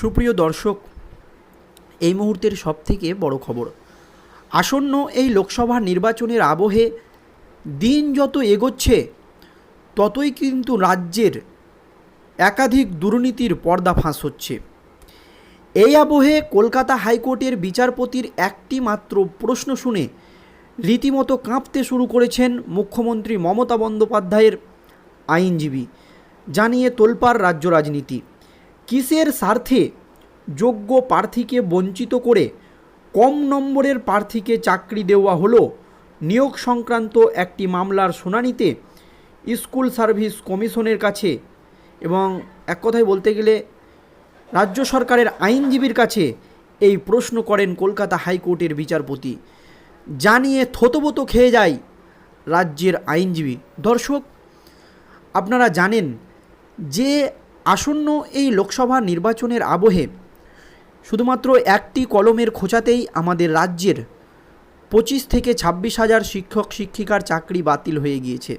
সুপ্রিয় দর্শক, এই মুহূর্তের সবথেকে বড় খবর। আসন্ন এই লোকসভা নির্বাচনের আবহে দিন যত এগোচ্ছে, ততই কিন্তু রাজ্যের একাধিক দুর্নীতির পর্দা ফাঁস হচ্ছে। এই আবহে কলকাতা হাইকোর্টের বিচারপতির একটি মাত্র প্রশ্ন শুনে রীতিমতো কাঁপতে শুরু করেছেন মুখ্যমন্ত্রী মমতা বন্দ্যোপাধ্যায়ের আইনজীবী, জানিয়ে তোলপাড় রাজ্য রাজনীতি। কিসের স্বার্থে যোগ্য প্রার্থীকে বঞ্চিত করে কম নম্বরের প্রার্থীকে চাকরি দেওয়া হলো? নিয়োগ সংক্রান্ত একটি মামলার শুনানিতে স্কুল সার্ভিস কমিশনের কাছে এবং এক কথায় বলতে গেলে রাজ্য সরকারের আইনজীবীর কাছে এই প্রশ্ন করেন কলকাতা হাইকোর্টের বিচারপতি। জানিয়ে থতবত খেয়ে যায় রাজ্যের আইনজীবী। দর্শক, আপনারা জানেন যে আসন্ন এই লোকসভা নির্বাচনের আবহে শুধুমাত্র একটি কলমের খোঁচাতেই আমাদের রাজ্যের পঁচিশ থেকে ছাব্বিশ হাজার শিক্ষক, শিক্ষিকার চাকরি বাতিল হয়ে গিয়েছে।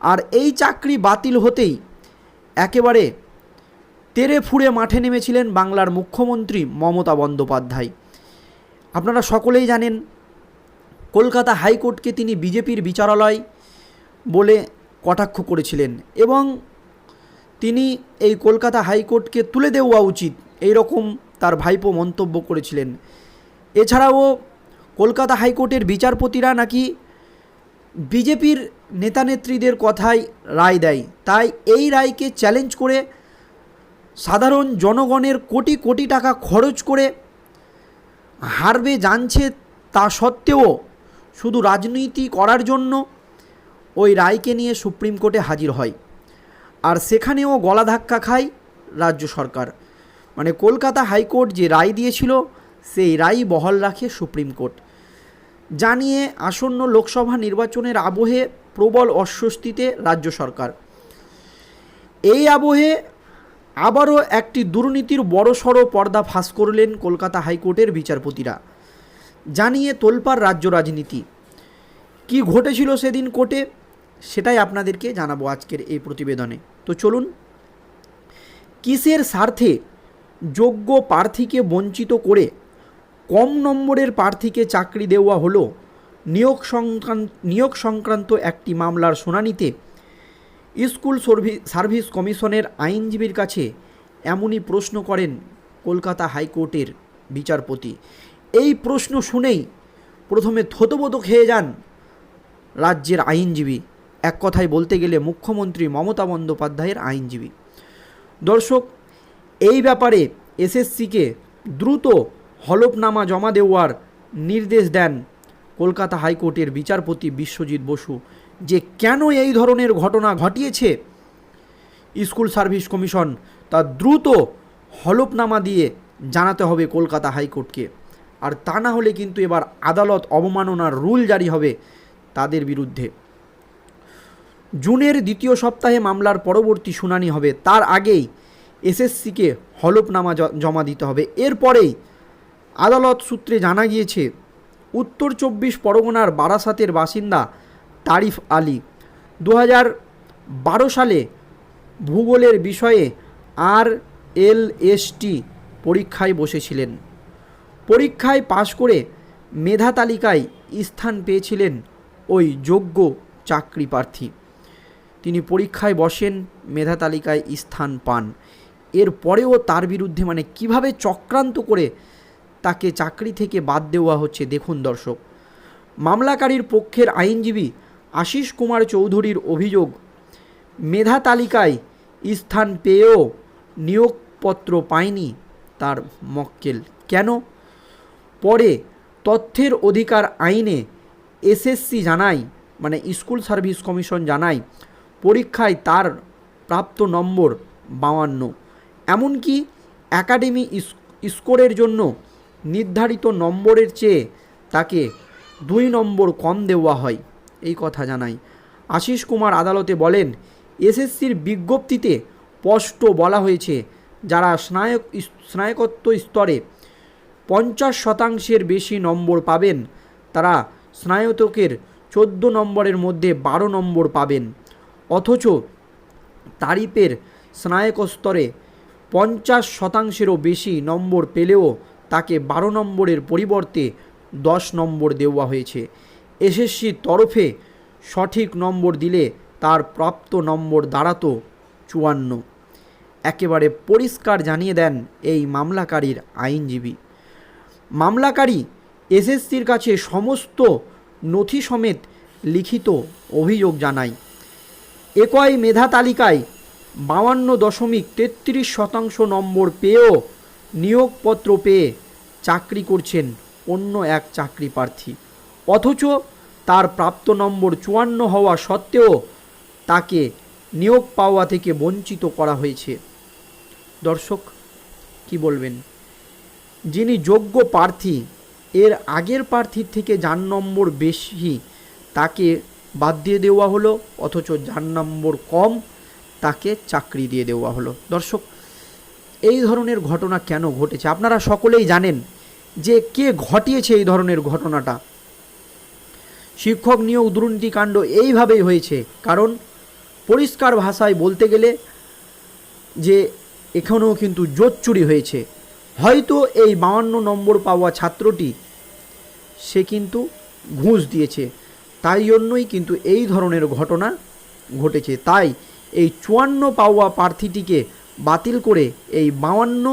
আর এই চাকরি বাতিল হতেই একেবারে তেরে ফুড়ে মাঠে নেমেছিলেন বাংলার মুখ্যমন্ত্রী মমতা বন্দ্যোপাধ্যায়। আপনারা সকলেই জানেন, কলকাতা হাইকোর্টকে তিনি বিজেপির বিচারালয় বলে কটাক্ষ করেছিলেন এবং তিনি এই কলকাতা হাইকোর্টকে তুলে দেওয়া উচিত। এই রকম তার ভাইপো মন্তব্য করেছিলেন। এছাড়াও কলকাতা হাইকোর্টের বিচারপতিরা নাকি বিজেপির নেতানেত্রীদের কথায় রায় দেয়। তাই এই রায়কে চ্যালেঞ্জ করে সাধারণ জনগণের কোটি কোটি টাকা খরচ করে হারবে জানছে তা সত্ত্বেও শুধু রাজনীতি করার জন্য ওই রায়কে নিয়ে সুপ্রিম কোর্টে হাজির হয়। আর সেখানেও গলা ধাক্কা খায় রাজ্য সরকার। মানে কলকাতা হাইকোর্ট যে রায় দিয়েছিল, সেই রায় বহাল রাখে সুপ্রিম কোর্ট। জানিয়ে আসন্ন লোকসভা নির্বাচনের আবহে প্রবল অস্বস্তিতে রাজ্য সরকার। এই আবহে আবারও একটি দুর্নীতির বড়সড় পর্দা ফাঁস করলেন কলকাতা হাইকোর্টের বিচারপতিরা। জানিয়ে তোলপাড় রাজ্য রাজনীতি। কি ঘটেছিল সেদিন কোর্টে, সেটাই আপনাদেরকে জানাব আজকের এই প্রতিবেদনে। তো চলুন, কিসের স্বার্থে যোগ্য প্রার্থীকে বঞ্চিত করে কম নম্বরের প্রার্থীকে চাকরি দেওয়া হলো? নিয়োগ সংক্রান্ত নিয়োগ সংক্রান্ত একটি মামলার শুনানিতে স্কুল সার্ভি, সার্ভিস কমিশনের আইনজীবীর কাছে এমনই প্রশ্ন করেন কলকাতা হাইকোর্টের বিচারপতি। এই প্রশ্ন শুনেই প্রথমে থতবত খেয়ে যান রাজ্যের আইনজীবী। এক কথায় বলতে গেলে মুখ্যমন্ত্রী মমতা বন্দ্যোপাধ্যায়ের আইনজীবী। দর্শক, এই ব্যাপারে এসএসসিকে দ্রুত হলফনামা জমা দেওয়ার নির্দেশ দেন কলকাতা হাইকোর্টের বিচারপতি বিশ্বজিৎ বসু। যে কেন এই ধরনের ঘটনা ঘটিয়েছে? স্কুল সার্ভিস কমিশন তা দ্রুত হলফনামা দিয়ে জানাতে হবে কলকাতা হাইকোর্টকে। আর তা না হলে কিন্তু এবার আদালত অবমাননার রুল জারি হবে তাদের বিরুদ্ধে। জুনের দ্বিতীয় সপ্তাহে মামলার পরবর্তী শুনানি হবে। তার আগেই এসএসসিকে হলফনামা জমা দিতে হবে। এরপরেই আদালত সূত্রে জানা গিয়েছে, উত্তর চব্বিশ পরগনার বারাসাতের বাসিন্দা তারিফ আলী। দু বারো সালে ভূগোলের বিষয়ে আর এল এস টি পরীক্ষায় বসেছিলেন। পরীক্ষায় পাশ করে মেধা তালিকায় স্থান পেয়েছিলেন ওই যোগ্য চাকরি প্রার্থী। তিনি পরীক্ষায় বসেন, মেধা তালিকায় স্থান পান। এর পরেও তার বিরুদ্ধে মানে কীভাবে চক্রান্ত করে তাকে চাকরি থেকে বাদ দেওয়া হচ্ছে দেখুন দর্শক। মামলাকারীর পক্ষের আইনজীবী আশিস কুমার চৌধুরীর অভিযোগ, মেধা তালিকায় স্থান পেয়েও নিয়োগপত্র পায়নি তার মক্কেল। কেন? পরে তথ্যের অধিকার আইনে এসএসসি জানায় মানে স্কুল সার্ভিস কমিশন জানায় পরীক্ষায় তার প্রাপ্ত নম্বর বাউান্ন। এমনকি একাডেমি স্কোরের জন্য নির্ধারিত নম্বরের চেয়ে তাকে দুই নম্বর কম দেওয়া হয়, এই কথা জানাই আশিস কুমার আদালতে বলেন, এসএসসির বিজ্ঞপ্তিতে স্পষ্ট বলা হয়েছে, যারা স্নায়ক স্নায়কত্ব স্তরে পঞ্চাশ শতাংশের বেশি নম্বর পাবেন, তারা স্নায়তকের চোদ্দ নম্বরের মধ্যে বারো নম্বর পাবেন। অথচ তারিফের স্নায়ক স্তরে পঞ্চাশ শতাংশেরও বেশি নম্বর পেলেও তাকে বারো নম্বরের পরিবর্তে দশ নম্বর দেওয়া হয়েছে। এসএসসির তরফে সঠিক নম্বর দিলে তার প্রাপ্ত নম্বর দাঁড়াতো চুয়ান্ন। একেবারে পরিষ্কার জানিয়ে দেন এই মামলাকারীর আইনজীবী। মামলাকারী এসএসসির কাছে সমস্ত নথি সমেত লিখিত অভিযোগ জানায়। একই মেধা তালিকায় বাউান্ন দশমিক তেত্রিশ শতাংশ নম্বর পেয়েও নিয়োগপত্র পেয়ে চাকরি করছেন অন্য এক চাকরি প্রার্থী। অথচ তার প্রাপ্ত নম্বর চুয়ান্ন হওয়া সত্ত্বেও তাকে নিয়োগ পাওয়া থেকে বঞ্চিত করা হয়েছে। দর্শক, কি বলবেন? যিনি যোগ্য প্রার্থী, এর আগের প্রার্থীর থেকে যার নম্বর বেশি, তাকে বাদ দিয়ে দেওয়া হলো, অথচ যার নম্বর কম, তাকে চাকরি দিয়ে দেওয়া হলো। দর্শক, এই ধরনের ঘটনা কেন ঘটেছে? আপনারা সকলেই জানেন যে কে ঘটিয়েছে এই ধরনের ঘটনাটা। শিক্ষক নিয়োগ দুর্নীতিকাণ্ড এইভাবেই হয়েছে। কারণ, পরিষ্কার ভাষায় বলতে গেলে যে এখানেও কিন্তু জোট চুরি হয়েছে। হয়তো এই বাউান্ন নম্বর পাওয়া ছাত্রটি সে কিন্তু ঘুষ দিয়েছে। তাই জন্যই কিন্তু এই ধরনের ঘটনা ঘটেছে। তাই এই চুয়ান্ন পাওয়া প্রার্থীটিকে বাতিল করে এই বাউান্ন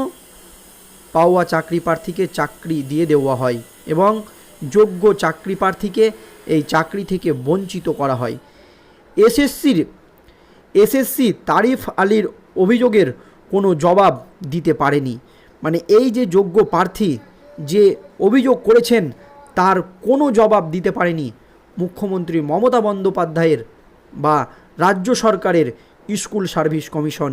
পাওয়া চাকরি প্রার্থীকে চাকরি দিয়ে দেওয়া হয় এবং যোগ্য চাকরি প্রার্থীকে এই চাকরি থেকে বঞ্চিত করা হয়। এসএসসির, এসএসসি তারিফ আলীর অভিযোগের কোনো জবাব দিতে পারেনি। মানে এই যে যোগ্য প্রার্থী যে অভিযোগ করেছেন, তার কোনো জবাব দিতে পারেনি। মুখ্যমন্ত্রী মমতা বন্দ্যোপাধ্যায়ের বা রাজ্য সরকারের স্কুল সার্ভিস কমিশন,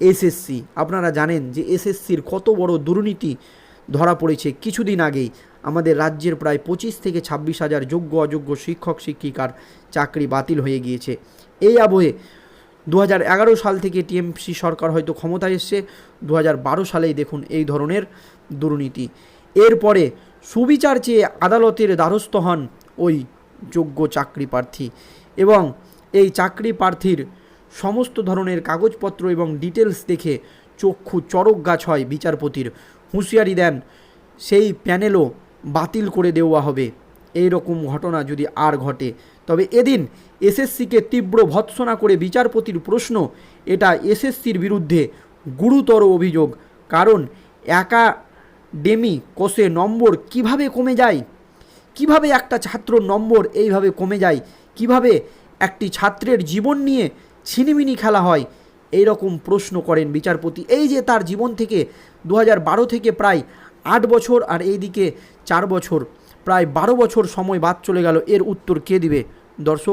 এসএসসি। আপনারা জানেন যে এসএসসির কত বড় দুর্নীতি ধরা পড়েছে। কিছুদিন আগেই আমাদের রাজ্যের প্রায় পঁচিশ থেকে ছাব্বিশ হাজার যোগ্য অযোগ্য শিক্ষক, শিক্ষিকার চাকরি বাতিল হয়ে গিয়েছে। এই আবহে দু হাজার এগারো সাল থেকে টিএমসি সরকার হয়তো ক্ষমতায় এসছে। দু বারো সালেই দেখুন এই ধরনের দুর্নীতি। এরপরে সুবিচার চেয়ে আদালতের দ্বারস্থ হন ওই যোগ্য চাকরি প্রার্থী এবং এই চাকরি প্রার্থীর সমস্ত ধরনের কাগজপত্র এবং ডিটেলস দেখে চক্ষু চরক গাছ হয় বিচারপতির। হুঁশিয়ারি দেন, সেই প্যানেলও বাতিল করে দেওয়া হবে। এই রকম ঘটনা যদি আর ঘটে, তবে এদিন এসএসসিকে তীব্র ভৎসনা করে বিচারপতির প্রশ্ন, এটা এসএসসির বিরুদ্ধে গুরুতর অভিযোগ। কারণ একাডেমি কোষে নম্বর কীভাবে কমে যায়? কীভাবে একটা ছাত্র নম্বর এইভাবে কমে যায়? কীভাবে একটি ছাত্রের জীবন নিয়ে ছিনিমিনি খেলা হয়? এই রকম প্রশ্ন করেন বিচারপতি। এই যে তার জীবন থেকে দু থেকে প্রায় আট বছর আর এইদিকে চার বছর, প্রায় বারো বছর সময় বাদ চলে গেল, এর উত্তর কে দিবে? দর্শক